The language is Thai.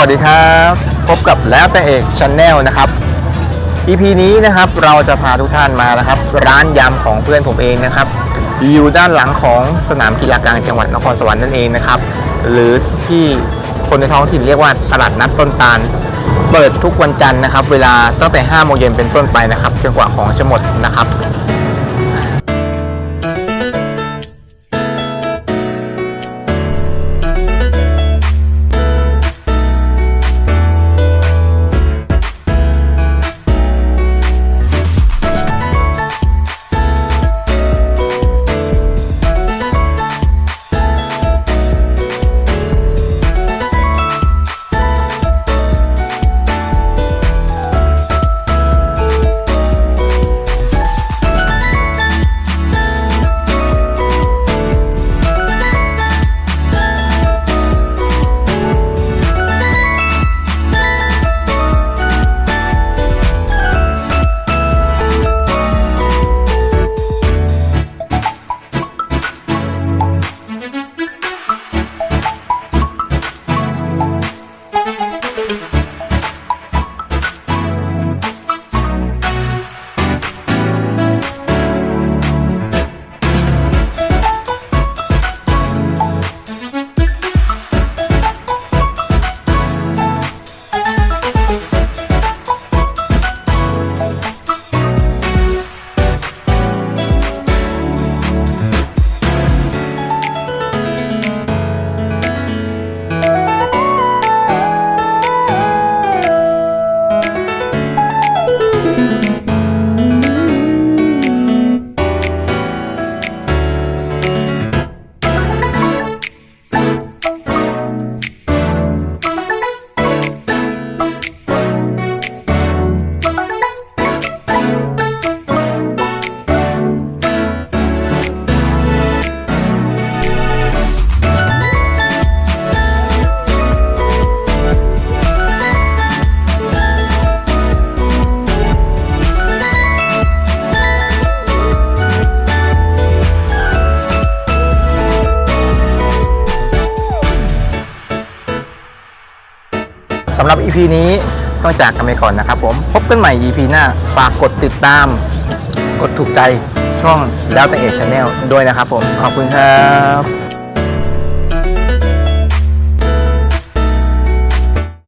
วัสดีครับ พบกับแล้วแต่เอกช n แนลนะครับ EP นี้นะครับเราจะพาทุกท่านมานะครับ ร้านยำของเพื่อนผมเองนะครับ อยู่ด้านหลังของสนามกีฬากลางจังหวัดนครสวรรค์นั่นเองนะครับ หรือที่คนในท้องถิ่นเรียกว่าตลาดนัดต้นตาล เปิดทุกวันจันทร์นะครับ เวลาตั้งแต่5โมงเย็นเป็นต้นไปนะครับจนกว่าของจะหมดนะครับ สำหรับ EP นี้ต้องจากกันไปก่อนนะครับผมพบกันใหม่ EP หน้าฝากกดติดตาม กดถูกใจช่องแล้วแต่เอกชแนลด้วยนะครับผมขอบคุณครับ